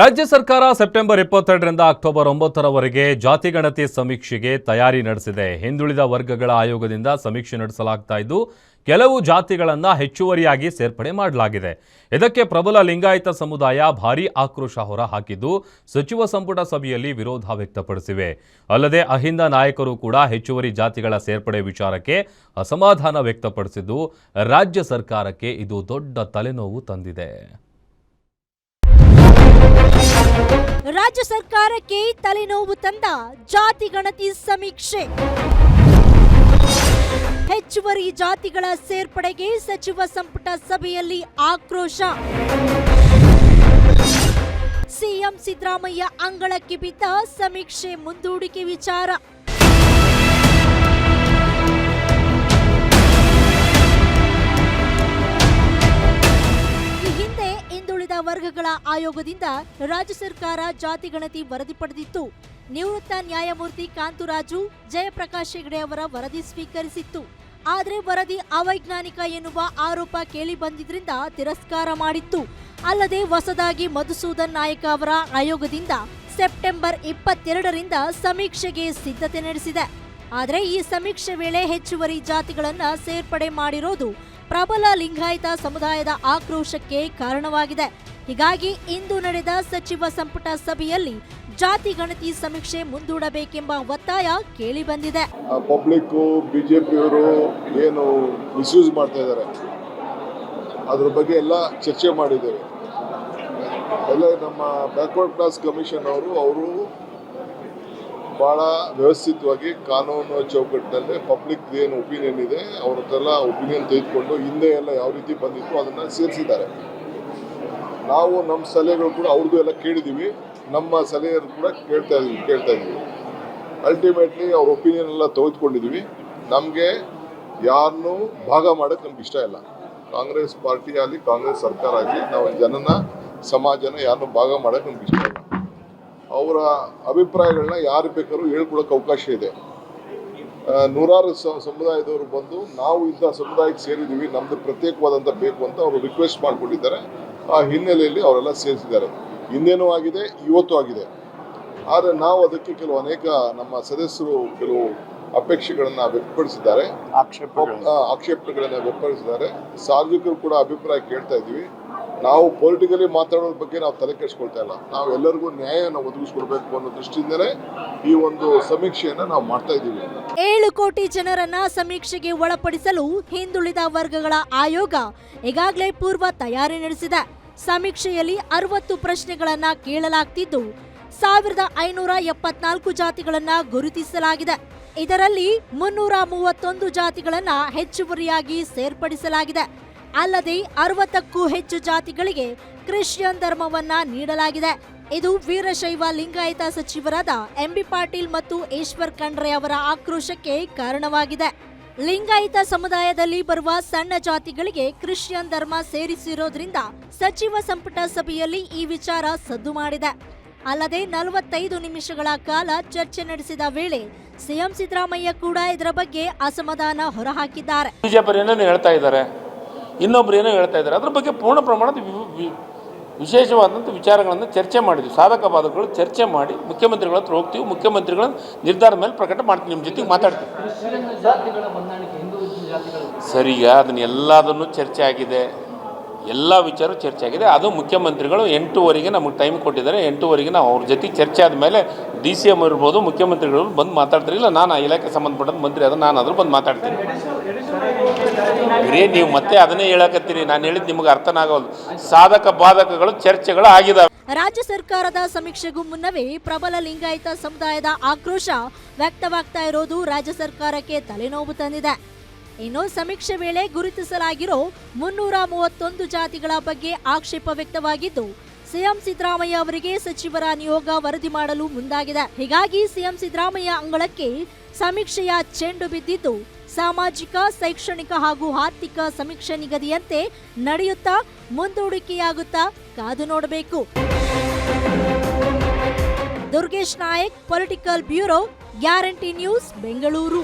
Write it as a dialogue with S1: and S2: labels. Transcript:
S1: ರಾಜ್ಯ ಸರ್ಕಾರ ಸೆಪ್ಟೆಂಬರ್ ಇಪ್ಪತ್ತೆರಡರಿಂದ ಅಕ್ಟೋಬರ್ ಒಂಬತ್ತರವರೆಗೆ ಜಾತಿ ಗಣತಿ ಸಮೀಕ್ಷೆಗೆ ತಯಾರಿ ನಡೆಸಿದೆ. ಹಿಂದುಳಿದ ವರ್ಗಗಳ ಆಯೋಗದಿಂದ ಸಮೀಕ್ಷೆ ನಡೆಸಲಾಗ್ತಾ ಇದ್ದು, ಕೆಲವು ಜಾತಿಗಳನ್ನು ಹೆಚ್ಚುವರಿಯಾಗಿ ಸೇರ್ಪಡೆ ಮಾಡಲಾಗಿದೆ. ಇದಕ್ಕೆ ಪ್ರಬಲ ಲಿಂಗಾಯತ ಸಮುದಾಯ ಭಾರೀ ಆಕ್ರೋಶ ಹೊರ ಹಾಕಿದ್ದು ಸಚಿವ ಸಂಪುಟ ಸಭೆಯಲ್ಲಿ ವಿರೋಧ ವ್ಯಕ್ತಪಡಿಸಿವೆ. ಅಲ್ಲದೆ ಅಹಿಂದ ನಾಯಕರು ಕೂಡ ಹೆಚ್ಚುವರಿ ಜಾತಿಗಳ ಸೇರ್ಪಡೆ ವಿಚಾರಕ್ಕೆ ಅಸಮಾಧಾನ ವ್ಯಕ್ತಪಡಿಸಿದ್ದು, ರಾಜ್ಯ ಸರ್ಕಾರಕ್ಕೆ ಇದು ದೊಡ್ಡ ತಲೆನೋವು ತಂದಿದೆ.
S2: ರಾಜ್ಯ ಸರ್ಕಾರಕ್ಕೆ ತಲೆನೋವು ತಂದ ಜಾತಿ ಗಣತಿ ಸಮೀಕ್ಷೆ. ಹೆಚ್ಚುವರಿ ಜಾತಿಗಳ ಸೇರ್ಪಡೆಗೆ ಸಚಿವ ಸಂಪುಟ ಸಭೆಯಲ್ಲಿ ಆಕ್ರೋಶ. ಸಿಎಂ ಸಿದ್ದರಾಮಯ್ಯ ಅಂಗಳಕ್ಕೆ ಬಿದ್ದ ಸಮೀಕ್ಷೆ ಮುಂದೂಡಿಕೆ ವಿಚಾರ. ವರ್ಗಗಳ ಆಯೋಗದಿಂದ ರಾಜ್ಯ ಸರ್ಕಾರ ಜಾತಿ ಗಣತಿ ವರದಿ ಪಡೆದಿತ್ತು. ನಿವೃತ್ತ ನ್ಯಾಯಮೂರ್ತಿ ಕಾಂತುರಾಜು, ಜಯಪ್ರಕಾಶ್ ಹೆಗಡೆ ಅವರ ವರದಿ ಸ್ವೀಕರಿಸಿತ್ತು. ಆದರೆ ವರದಿ ಅವೈಜ್ಞಾನಿಕ ಎನ್ನುವ ಆರೋಪ ಕೇಳಿ ಬಂದಿದ್ರಿಂದ ತಿರಸ್ಕಾರ ಮಾಡಿತ್ತು. ಅಲ್ಲದೆ ಹೊಸದಾಗಿ ಮಧುಸೂದನ್ ನಾಯಕ ಅವರ ಆಯೋಗದಿಂದ ಸೆಪ್ಟೆಂಬರ್ ಇಪ್ಪತ್ತೆರಡರಿಂದ ಸಮೀಕ್ಷೆಗೆ ಸಿದ್ಧತೆ ನಡೆಸಿದೆ. ಆದರೆ ಈ ಸಮೀಕ್ಷೆ ವೇಳೆ ಹೆಚ್ಚುವರಿ ಜಾತಿಗಳನ್ನು ಸೇರ್ಪಡೆ ಮಾಡಿರೋದು ಪ್ರಬಲ ಲಿಂಗಾಯತ ಸಮುದಾಯದ ಆಕ್ರೋಶಕ್ಕೆ ಕಾರಣವಾಗಿದೆ. ಹೀಗಾಗಿ ಇಂದು ನಡೆದ ಸಚಿವ ಸಂಪುಟ ಸಭೆಯಲ್ಲಿ ಜಾತಿ ಗಣತಿ ಸಮೀಕ್ಷೆ ಮುಂದೂಡಬೇಕೆಂಬ ಒತ್ತಾಯ ಕೇಳಿ
S3: ಬಂದಿದೆ. ಪಬ್ಲಿಕ್ ಬಿಜೆಪಿಯವರು ಪಿಯವರು ಏನು ಮಿಸ್ಯೂಸ್ ಮಾಡ್ತಾ ಇದ್ದಾರೆ. ಅದ್ರ ಬಗ್ಗೆ ಎಲ್ಲ ಚರ್ಚೆ ಮಾಡಿದ್ದೇವೆ ಎಲ್ಲ ನಮ್ಮ ಬ್ಯಾಕ್ವರ್ಡ್ ಕ್ಲಾಸ್ ಕಮಿಷನ್ ಅವರು ಅವರು ಭಾಳ ವ್ಯವಸ್ಥಿತವಾಗಿ ಕಾನೂನು ಚೌಕಟ್ಟಿನಲ್ಲಿ ಪಬ್ಲಿಕ್ ಏನು ಒಪಿನಿಯನ್ ಇದೆ, ಅವ್ರದ್ದೆಲ್ಲ ಒಪಿನಿಯನ್ ತೆಗೆದುಕೊಂಡು ಹಿಂದೆ ಎಲ್ಲ ಯಾವ ರೀತಿ ಬಂದಿತ್ತು ಅದನ್ನು ಸೇರಿಸಿದ್ದಾರೆ. ನಾವು ನಮ್ಮ ಸಲಹೆಗಳು ಕೂಡ ಅವ್ರದ್ದು ಎಲ್ಲ ಕೇಳಿದ್ದೀವಿ. ನಮ್ಮ ಸಲಹೆಯನ್ನು ಕೂಡ ಕೇಳ್ತಾ ಇದ್ದೀವಿ ಕೇಳ್ತಾ ಇದ್ದೀವಿ ಅಲ್ಟಿಮೇಟ್ಲಿ ಅವ್ರ ಒಪಿನಿಯನ್ ಎಲ್ಲ ತೆಗೆದುಕೊಂಡಿದ್ದೀವಿ. ನಮಗೆ ಯಾರನ್ನೂ ಭಾಗ ಮಾಡೋಕ್ಕೆ ನಮ್ಗೆ ಇಷ್ಟ ಇಲ್ಲ. ಕಾಂಗ್ರೆಸ್ ಪಾರ್ಟಿ ಆಗಲಿ, ಕಾಂಗ್ರೆಸ್ ಸರ್ಕಾರ ಆಗಲಿ, ನಾವು ಜನನ, ಸಮಾಜನ ಯಾರನ್ನೂ ಭಾಗ ಮಾಡೋಕ್ಕೆ ನಮ್ಗೆ ಇಷ್ಟ ಇಲ್ಲ. ಅವರ ಅಭಿಪ್ರಾಯಗಳನ್ನ ಯಾರು ಬೇಕಾದ್ರೂ ಹೇಳ್ಕೊಡೋಕೆ ಅವಕಾಶ ಇದೆ. ನೂರಾರು ಸಮುದಾಯದವರು ಬಂದು ನಾವು ಇಂಥ ಸಮುದಾಯಕ್ಕೆ ಸೇರಿದ್ದೀವಿ ನಮ್ಮದು ಪ್ರತ್ಯೇಕವಾದಂಥ ಬೇಕು ಅಂತ ಅವರು ರಿಕ್ವೆಸ್ಟ್ ಮಾಡಿಕೊಂಡಿದ್ದಾರೆ. ಆ ಹಿನ್ನೆಲೆಯಲ್ಲಿ ಅವರೆಲ್ಲ ಸೇರಿಸಿದ್ದಾರೆ. ಇನ್ನೇನೂ ಆಗಿದೆ ಇವತ್ತು ಆಗಿದೆ. ಆದರೆ ನಾವು ಅದಕ್ಕೆ ಕೆಲವು ಅನೇಕ ನಮ್ಮ ಸದಸ್ಯರು ಕೆಲವು ಅಪೇಕ್ಷೆಗಳನ್ನ ವ್ಯಕ್ತಪಡಿಸಿದ್ದಾರೆ. ಆಕ್ಷೇಪಗಳನ್ನ ವ್ಯಕ್ತಪಡಿಸಿದ್ದಾರೆ. ಸಾರ್ವಜನಿಕರು ಕೂಡ ಅಭಿಪ್ರಾಯ ಕೇಳ್ತಾ ಇದ್ದೀವಿ. ನಾವು ಪೊಲಿಟಿಕಲಿ ಮಾತಾಡೋದ್ರ ಬಗ್ಗೆ ನಾವು ತಲೆ ಕೆಡಿಸ್ಕೊಳ್ತಾ ಇಲ್ಲ. ನಾವು ಎಲ್ಲರಿಗೂ ನ್ಯಾಯವನ್ನು ಒದಗಿಸ್ಕೊಡ್ಬೇಕು ಅನ್ನೋ ದೃಷ್ಟಿಯಿಂದಲೇ ಈ ಒಂದು ಸಮೀಕ್ಷೆಯನ್ನ ನಾವು ಮಾಡ್ತಾ ಇದ್ದೀವಿ.
S2: ಏಳು ಕೋಟಿ ಜನರನ್ನ ಸಮೀಕ್ಷೆಗೆ ಒಳಪಡಿಸಲು ಹಿಂದುಳಿದ ವರ್ಗಗಳ ಆಯೋಗ ಈಗಾಗಲೇ ಪೂರ್ವ ತಯಾರಿ ನಡೆಸಿದೆ. ಸಮೀಕ್ಷೆಯಲ್ಲಿ ಅರವತ್ತು ಪ್ರಶ್ನೆಗಳನ್ನ ಕೇಳಲಾಗ್ತಿದ್ದು, ಸಾವಿರದ ಐನೂರ ಎಪ್ಪತ್ನಾಲ್ಕು ಜಾತಿಗಳನ್ನ ಗುರುತಿಸಲಾಗಿದೆ. ಇದರಲ್ಲಿ ಮುನ್ನೂರ ಮೂವತ್ತೊಂದು ಜಾತಿಗಳನ್ನ ಹೆಚ್ಚುವರಿಯಾಗಿ ಸೇರ್ಪಡಿಸಲಾಗಿದೆ. ಅಲ್ಲದೆ ಅರವತ್ತಕ್ಕೂ ಹೆಚ್ಚು ಜಾತಿಗಳಿಗೆ ಕ್ರಿಶ್ಚಿಯನ್ ಧರ್ಮವನ್ನ ನೀಡಲಾಗಿದೆ. ಇದು ವೀರಶೈವ ಲಿಂಗಾಯತ ಸಚಿವರಾದ ಎಂಬಿ ಪಾಟೀಲ್ ಮತ್ತು ಈಶ್ವರ್ ಖಂಡ್ರೆ ಅವರ ಆಕ್ರೋಶಕ್ಕೆ ಕಾರಣವಾಗಿದೆ. ಲಿಂಗಾಯತ ಸಮುದಾಯದಲ್ಲಿ ಬರುವ ಸಣ್ಣ ಜಾತಿಗಳಿಗೆ ಕ್ರಿಶ್ಚಿಯನ್ ಧರ್ಮ ಸೇರಿಸಿರೋದ್ರಿಂದ ಸಚಿವ ಸಂಪುಟ ಸಭೆಯಲ್ಲಿ ಈ ವಿಚಾರ ಸದ್ದು ಮಾಡಿದೆ. ಅಲ್ಲದೆ ನಲವತ್ತೈದು ನಿಮಿಷಗಳ ಕಾಲ ಚರ್ಚೆ ನಡೆಸಿದ ವೇಳೆ ಸಿಎಂ ಸಿದ್ದರಾಮಯ್ಯ ಕೂಡ ಇದರ ಬಗ್ಗೆ ಅಸಮಾಧಾನ ಹೊರಹಾಕಿದ್ದಾರೆ.
S4: ಹೇಳ್ತಾ ಇದ್ದಾರೆ. ಇನ್ನೊಬ್ರು ಏನೋ ಹೇಳ್ತಾ ಇದ್ದಾರೆ. ಅದ್ರ ಬಗ್ಗೆ ಪೂರ್ಣ ಪ್ರಮಾಣದ ವಿಶೇಷವಾದಂಥ ವಿಚಾರಗಳನ್ನು ಚರ್ಚೆ ಮಾಡಿದ್ವಿ. ಸಾಧಕ ಬಾಧಕಗಳು ಚರ್ಚೆ ಮಾಡಿ ಮುಖ್ಯಮಂತ್ರಿಗಳ ಹತ್ರ ಹೋಗ್ತೀವಿ. ಮುಖ್ಯಮಂತ್ರಿಗಳ ನಿರ್ಧಾರದ ಮೇಲೆ ಪ್ರಕಟ ಮಾಡ್ತೀವಿ. ನಿಮ್ಮ ಜೊತೆಗೆ ಮಾತಾಡ್ತೀವಿ. ಅದನ್ನ ಎಲ್ಲದನ್ನು ಚರ್ಚೆ ಆಗಿದೆ. ಎಲ್ಲ ವಿಚಾರ ಚರ್ಚೆ ಆಗಿದೆ ಅದು ಮುಖ್ಯಮಂತ್ರಿಗಳು ಎಂಟೂವರೆಗೆ ನಮಗೆ ಟೈಮ್ ಕೊಟ್ಟಿದ್ದಾರೆ. ಎಂಟೂವರೆಗೆ ನಾವು ಅವ್ರ ಜೊತೆ ಚರ್ಚೆ ಆದಮೇಲೆ ಡಿ ಸಿ ಎಂ ಇರ್ಬೋದು, ಮುಖ್ಯಮಂತ್ರಿಗಳು ಬಂದು ಮಾತಾಡ್ತಾರೆ. ಇಲ್ಲ, ನಾನು ಆ ಇಲಾಖೆ ಸಂಬಂಧಪಟ್ಟಂತ ಮಂತ್ರಿ ಅದು ನಾನು ಅದ್ರ ಬಂದು ಮಾತಾಡ್ತೀನಿ. ಬರೀ ನೀವು ಮತ್ತೆ ಅದನ್ನೇ ಹೇಳಕತ್ತೀರಿ. ನಾನು ಹೇಳಿದ್ದು ನಿಮಗೆ ಅರ್ಥನ ಆಗೋದು ಸಾಧಕ ಬಾಧಕಗಳು ಚರ್ಚೆಗಳು ಆಗಿದಾವೆ.
S2: ರಾಜ್ಯ ಸರ್ಕಾರದ ಸಮೀಕ್ಷೆಗೂ ಮುನ್ನವೇ ಪ್ರಬಲ ಲಿಂಗಾಯತ ಸಮುದಾಯದ ಆಕ್ರೋಶ ವ್ಯಕ್ತವಾಗ್ತಾ ಇರೋದು ರಾಜ್ಯ ಸರ್ಕಾರಕ್ಕೆ ತಲೆನೋವು ತಂದಿದೆ. ಇನ್ನು ಸಮೀಕ್ಷೆ ವೇಳೆ ಗುರುತಿಸಲಾಗಿರೋ ಮುನ್ನೂರ ಮೂವತ್ತೊಂದು ಜಾತಿಗಳ ಬಗ್ಗೆ ಆಕ್ಷೇಪ ವ್ಯಕ್ತವಾಗಿದ್ದು, ಸಿಎಂ ಸಿದ್ದರಾಮಯ್ಯ ಅವರಿಗೆ ಸಚಿವರ ನಿಯೋಗ ವರದಿ ಮಾಡಲು ಮುಂದಾಗಿದೆ. ಹೀಗಾಗಿ ಸಿಎಂ ಸಿದ್ದರಾಮಯ್ಯ ಅಂಗಳಕ್ಕೆ ಸಮೀಕ್ಷೆಯ ಚೆಂಡು ಬಿದ್ದಿದ್ದು, ಸಾಮಾಜಿಕ, ಶೈಕ್ಷಣಿಕ ಹಾಗೂ ಆರ್ಥಿಕ ಸಮೀಕ್ಷೆ ನಿಗದಿಯಂತೆ ನಡೆಯುತ್ತಾ, ಮುಂದೂಡಿಕೆಯಾಗುತ್ತಾ ಕಾದು ನೋಡಬೇಕು. Durgesh Nayak political bureau guarantee news Bengaluru